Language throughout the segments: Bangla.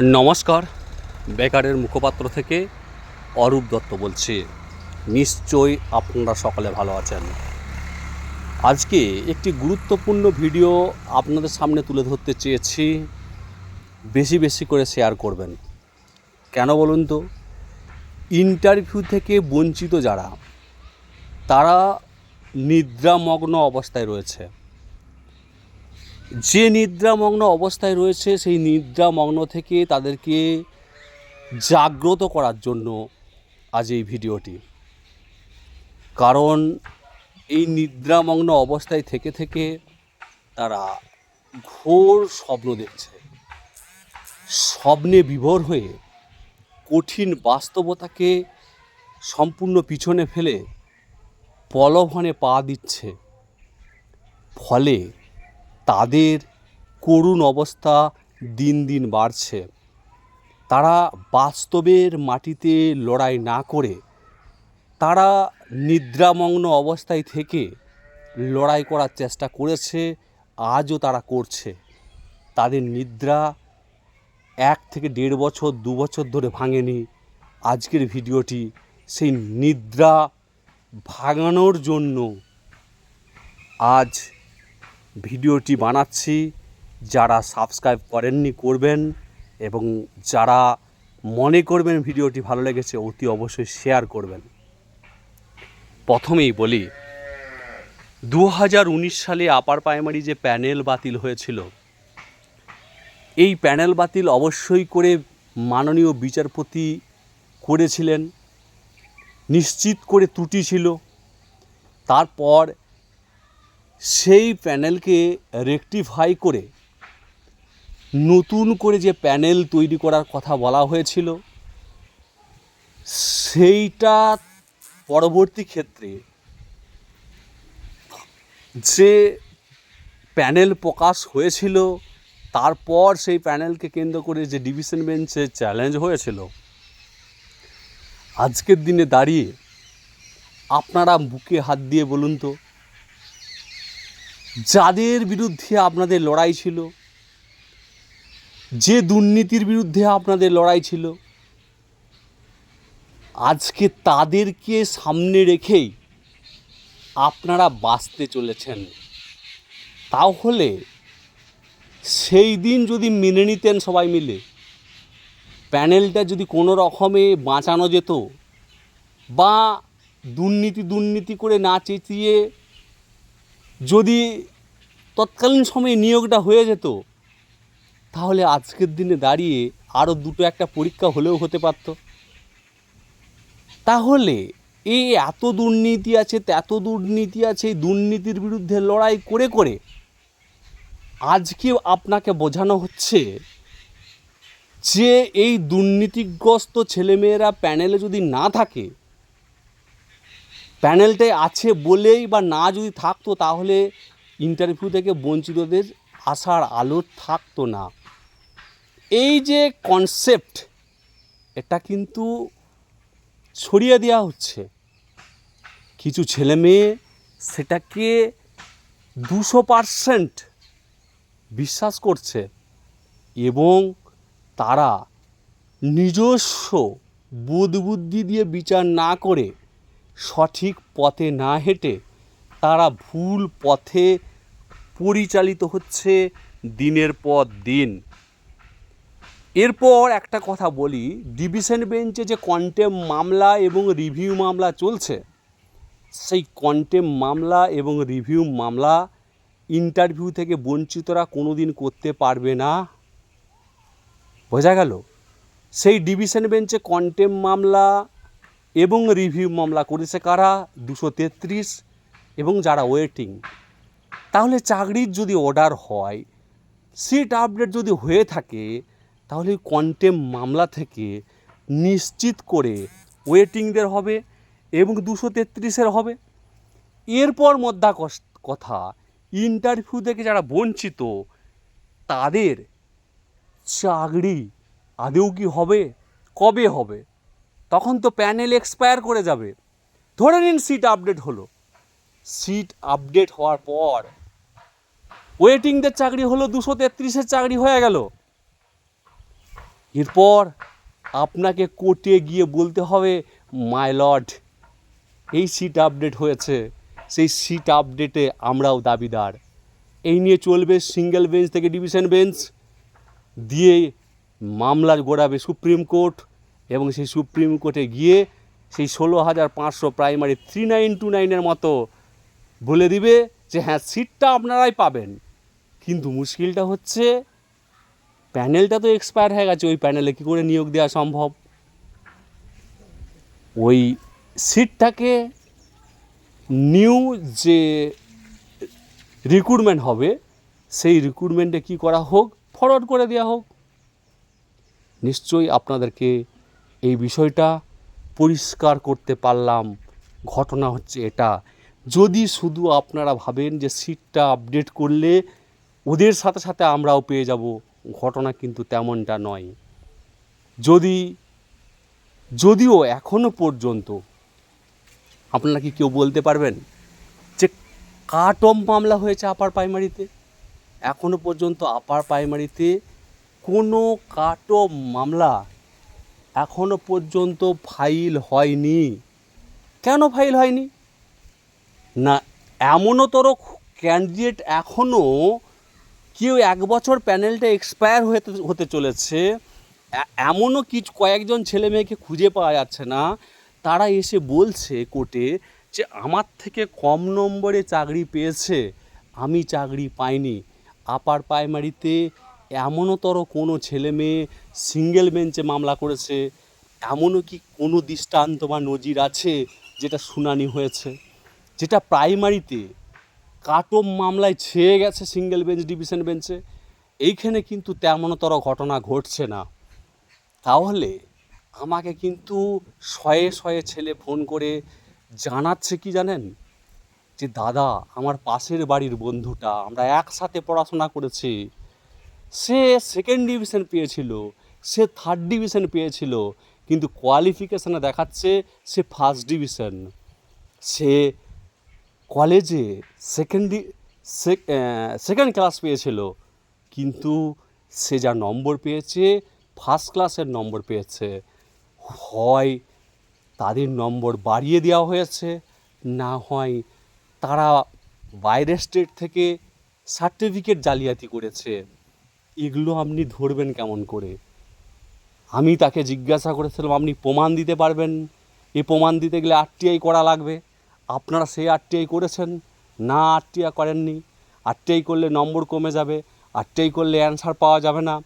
নমস্কার, বেকারের মুখপাত্র থেকে অরূপ দত্ত বলছি। নিশ্চয়ই আপনারা সকলে ভালো আছেন। আজকে একটি গুরুত্বপূর্ণ ভিডিও আপনাদের সামনে তুলে ধরতে চেয়েছি। বেশি বেশি করে শেয়ার করবেন। কেন বলুন তো? ইন্টারভিউ থেকে বঞ্চিত যারা, তারা নিদ্রামগ্ন অবস্থায় রয়েছে। যে নিদ্রামগ্ন অবস্থায় রয়েছে, সেই নিদ্রামগ্ন থেকে তাদেরকে জাগ্রত করার জন্য আজ এই ভিডিওটি। কারণ এই নিদ্রামগ্ন অবস্থায় থেকে থেকে তারা ঘোর স্বপ্ন দেখছে। স্বপ্নে বিভোর হয়ে কঠিন বাস্তবতাকে সম্পূর্ণ পিছনে ফেলে পলভনে পা দিচ্ছে। ফলে তাদের করুণ অবস্থা দিন দিন বাড়ছে। তারা বাস্তবের মাটিতে লড়াই না করে, তারা নিদ্রামগ্ন অবস্থায় থেকে লড়াই করার চেষ্টা করেছে, আজও তারা করছে। তাদের নিদ্রা এক থেকে দেড় বছর, দু বছর ধরে ভাঙেনি। আজকের ভিডিওটি সেই নিদ্রা ভাঙানোর জন্য আজ ভিডিওটি বানাচ্ছি। যারা সাবস্ক্রাইব করেননি, করবেন এবং যারা মনে করবেন ভিডিওটি ভালো লেগেছে, অতি অবশ্যই শেয়ার করবেন। প্রথমেই বলি দু হাজার উনিশ সালে আপার প্রাইমারি যে প্যানেল বাতিল হয়েছিল, এই প্যানেল বাতিল অবশ্যই করে মাননীয় বিচারপতি করেছিলেন। নিশ্চিত করে ত্রুটি ছিল। তারপর সেই প্যানেলকে রেকটিফাই করে নতুন করে যে প্যানেল তৈরি করার কথা বলা হয়েছিল, সেইটা পরবর্তী ক্ষেত্রে যে প্যানেল প্রকাশ হয়েছিল, তারপর সেই প্যানেলকে কেন্দ্র করে যে ডিভিশন বেঞ্চে চ্যালেঞ্জ হয়েছিল, আজকের দিনে দাঁড়িয়ে আপনারা বুকে হাত দিয়ে বলুন তো যাদের বিরুদ্ধে আপনাদের লড়াই ছিল, যে দুর্নীতির বিরুদ্ধে আপনাদের লড়াই ছিল, আজকে তাদেরকে সামনে রেখেই আপনারা বাঁচতে চলেছেন। তাহলে সেই দিন যদি মেনে নিতেন সবাই মিলে, প্যানেলটা যদি কোনো রকমে বাঁচানো যেত বা দুর্নীতি দুর্নীতি করে না চেঁচিয়ে যদি তৎকালীন সময়ে নিয়োগটা হয়ে যেত, তাহলে আজকের দিনে দাঁড়িয়ে আরও দুটো একটা পরীক্ষা হলেও হতে পারত। তাহলে এই এত দুর্নীতি আছে, এত দুর্নীতি আছে, এই দুর্নীতির বিরুদ্ধে লড়াই করে করে আজকে আপনাকে বোঝানো হচ্ছে যে এই দুর্নীতিগ্রস্ত ছেলেমেয়েরা প্যানেলে যদি না থাকে প্যানেলটায় আছে বলেই বা না যদি থাকতো, তাহলে ইন্টারভিউ থেকে বঞ্চিতদের আসার আলো থাকতো না। এই যে কনসেপ্ট এটা কিন্তু ছড়িয়ে দেওয়া হচ্ছে। কিছু ছেলে মেয়ে সেটাকে দুশো পারসেন্ট বিশ্বাস করছে এবং তারা নিজস্ব বুধ বুদ্ধি দিয়ে বিচার না করে সঠিক পথে না হেঁটে তারা ভুল পথে পরিচালিত হচ্ছে দিনের পর দিন। এরপর একটা কথা বলি, ডিভিশন বেঞ্চে যে কন্টেম মামলা এবং রিভিউ মামলা চলছে, সেই কন্টেম মামলা এবং রিভিউ মামলা ইন্টারভিউ থেকে বঞ্চিতরা কোনো দিন করতে পারবে না। বোঝা গেল? সেই ডিভিশন বেঞ্চে কন্টেম মামলা এবং রিভিউ মামলা করেছে কারা? দুশো তেত্রিশ এবং যারা ওয়েটিং তাহলে চাকরির যদি অর্ডার হয় সিট আপডেট যদি হয়ে থাকে, তাহলে কন্টেম মামলা থেকে নিশ্চিত করে ওয়েটিংদের হবে এবং দুশো তেত্রিশের হবে। এরপর মধ্যা কথা ইন্টারভিউ থেকে যারা বঞ্চিত, তাদের চাকরি আদেও কি হবে? কবে হবে? তখন তো প্যানেল এক্সপায়ার করে যাবে। ধরে নিন সিট আপডেট হলো। সিট আপডেট হওয়ার পর ওয়েটিংদের চাকরি হলো দুশো তেত্রিশের চাকরি হয়ে গেল। এরপর আপনাকে কোর্টে গিয়ে বলতে হবে মাই লর্ড এই সিট আপডেট হয়েছে। সেই সিট আপডেটে আমরাও দাবিদার। এই নিয়ে চলবে সিঙ্গেল বেঞ্চ থেকে ডিভিশন বেঞ্চ। দিয়ে মামলা গড়াবে সুপ্রিম কোর্ট এবং সেই সুপ্রিম কোর্টে গিয়ে সেই ষোলো হাজার পাঁচশো প্রাইমারি থ্রি নাইন টু নাইনের মতো বলে দিবে যে হ্যাঁ সিটটা আপনারাই পাবেন। কিন্তু মুশকিলটা হচ্ছে, প্যানেলটা তো এক্সপায়ার হয়ে গেছে, ওই প্যানেলে কী করে নিয়োগ দেওয়া সম্ভব? ওই সিটটাকে নিউ যে রিক্রুটমেন্ট হবে, সেই রিক্রুটমেন্টে কী করা হোক, ফরওয়ার্ড করে দেওয়া হোক। নিশ্চয়ই আপনাদেরকে এই বিষয়টা পরিষ্কার করতে পারলাম। ঘটনা হচ্ছে এটা। যদি শুধু আপনারা ভাবেন যে সিটটা আপডেট করলে ওদের সাথে সাথে আমরাও পেয়ে যাব, ঘটনা কিন্তু তেমনটা নয়। যদি, যদিও এখনও পর্যন্ত, আপনারা কি কেউ বলতে পারবেন যে কাট অফ মামলা হয়েছে আপার প্রাইমারিতে? এখনও পর্যন্ত আপার প্রাইমারিতে কোনো কাট অফ মামলা এখনও পর্যন্ত ফাইল হয়নি। কেন ফাইল হয়নি? না, এমনতর ক্যান্ডিডেট এখনও কেউ এক বছর প্যানেলটা এক্সপায়ার হতে হতে চলেছে। এমনও কিছু, কয়েকজন ছেলে মেয়েকে খুঁজে পাওয়া যাচ্ছে না। তারা এসে বলছে কোর্টে যে, আমার থেকে কম নম্বরে চাকরি পেয়েছে, আমি চাকরি পাইনি। আপার প্রাইমারিতে এমনতর কোনো ছেলে মেয়ে সিঙ্গেল বেঞ্চে মামলা করেছে? এমনও কি কোনো দৃষ্টান্ত বা নজির আছে যেটা শুনানি হয়েছে? যেটা প্রাইমারিতে কাটম মামলায় ছেয়ে গেছে সিঙ্গেল বেঞ্চ ডিভিশন বেঞ্চে এইখানে কিন্তু তেমনতর ঘটনা ঘটছে না। তাহলে আমাকে কিন্তু শয়ে শয়ে ছেলে ফোন করে জানাচ্ছে কি জানেন? যে, দাদা, আমার পাশের বাড়ির বন্ধুটা, আমরা একসাথে পড়াশোনা করেছি। সে সেকেন্ড ডিভিশন পেয়েছিল, সে থার্ড ডিভিশন পেয়েছিল, কিন্তু কোয়ালিফিকেশানে দেখাচ্ছে সে ফার্স্ট ডিভিশন সে কলেজে সেকেন্ড সেকেন্ড ক্লাস পেয়েছিল, কিন্তু সে যা নম্বর পেয়েছে ফার্স্ট ক্লাসের নম্বর পেয়েছে। হয় তাদের নম্বর বাড়িয়ে দেওয়া হয়েছে, না হয় তারা বাইরের স্টেট থেকে সার্টিফিকেট জালিয়াতি করেছে। এগুলো আপনি ধরবেন কেমন করে? আমি তাকে জিজ্ঞাসা করেছিলাম, আপনি প্রমাণ দিতে পারবেন? এ প্রমাণ দিতে গেলে আরটিআই করা লাগবে। আপনারা সেই আরটিআই করেছেন? না, আরটিআই করেননি। আরটিআই করলে নম্বর কমে যাবে, আরটিআই করলে অ্যান্সার পাওয়া যাবে না।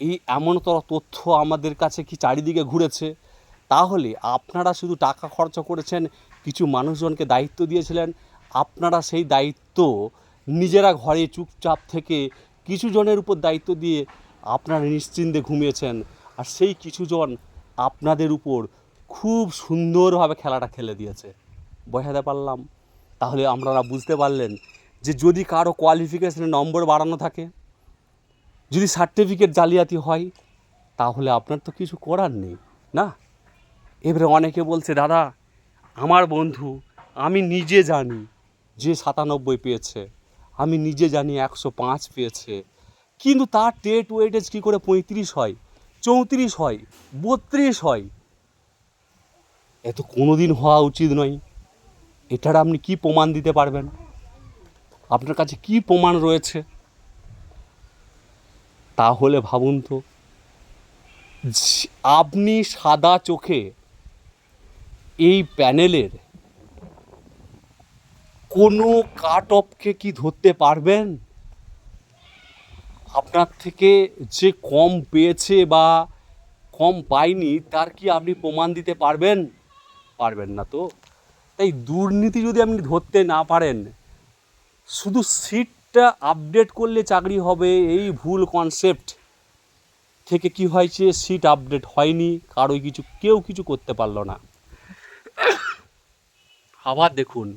এই এমনতর তথ্য আমাদের কাছে কি চারিদিকে ঘুরেছে? তাহলে আপনারা শুধু টাকা খরচ করেছেন, কিছু মানুষজনকে দায়িত্ব দিয়েছিলেন। আপনারা সেই দায়িত্ব নিজেরা ঘরে চুপচাপ থেকে কিছু জনের উপর দায়িত্ব দিয়ে আপনারা নিশ্চিন্তে ঘুমিয়েছেন আর সেই কিছুজন আপনাদের উপর খুব সুন্দরভাবে খেলাটা খেলে দিয়েছে। বোঝাতে পারলাম? তাহলে আপনারা বুঝতে পারলেন যে যদি কারও কোয়ালিফিকেশনে নম্বর বাড়ানো থাকে, যদি সার্টিফিকেট জালিয়াতি হয়, তাহলে আপনার তো কিছু করার নেই, না? এবারে অনেকে বলছে, দাদা, আমার বন্ধু, আমি নিজে জানি যে সাতানব্বই পেয়েছে। আমি নিজে জানি একশো পাঁচ পেয়েছে। কিন্তু তার টেট ওয়েটেজ কী করে পঁয়ত্রিশ হয়? চৌত্রিশ হয়, বত্রিশ হয়। এত কোনো দিন হওয়া উচিত নয়। এটার আপনি কি প্রমাণ দিতে পারবেন? আপনার কাছে কি প্রমাণ রয়েছে? তাহলে ভাবুন তো আপনি সাদা চোখে এই প্যানেলের কোনো কাট অফকে কি ধরতে পারবেন? আপনার থেকে যে কম পেয়েছে বা কম পায়নি, তার কি আপনি প্রমাণ দিতে পারবেন? পারবেন না তো? তাই দুর্নীতি যদি আপনি ধরতে না পারেন, শুধু সিটটা আপডেট করলে চাকরি হবে, এই ভুল কনসেপ্ট থেকে কি হয়েছে? সিট আপডেট হয়নি, কারোই কিছু, কেউ কিছু করতে পারল না। আবার দেখুন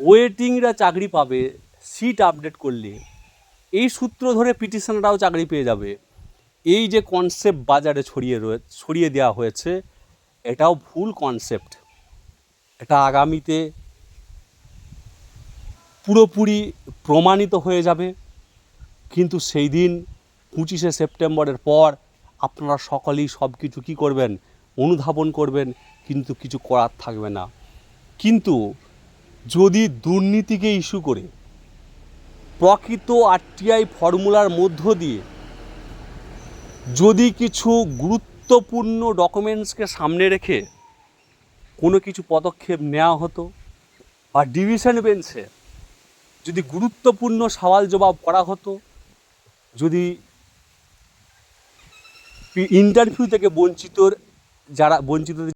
ওয়েটিংরা চাকরি পাবে সিট আপডেট করলে। এই সূত্র ধরে পিটিশনরাও চাকরি পেয়ে যাবে। এই যে কনসেপ্ট বাজারে ছড়িয়ে রয়ে, ছড়িয়ে দেওয়া হয়েছে, এটাও ভুল কনসেপ্ট এটা আগামীতে পুরোপুরি প্রমাণিত হয়ে যাবে। কিন্তু সেই দিন পঁচিশে সেপ্টেম্বরের পর আপনারা সকলেই সব কিছু কী করবেন? অনুধাবন করবেন, কিন্তু কিছু করার থাকবে না। কিন্তু যদি দুর্নীতিকে ইস্যু করে, প্রকৃত আরটিআই ফর্মুলার মধ্য দিয়ে যদি কিছু গুরুত্বপূর্ণ ডকুমেন্টসকে সামনে রেখে কোনো কিছু পদক্ষেপ নেওয়া হতো বা ডিভিশন বেঞ্চে যদি গুরুত্বপূর্ণ সওয়াল জবাব করা হতো, যদি ইন্টারভিউ থেকে বঞ্চিত যারা বঞ্চিতদের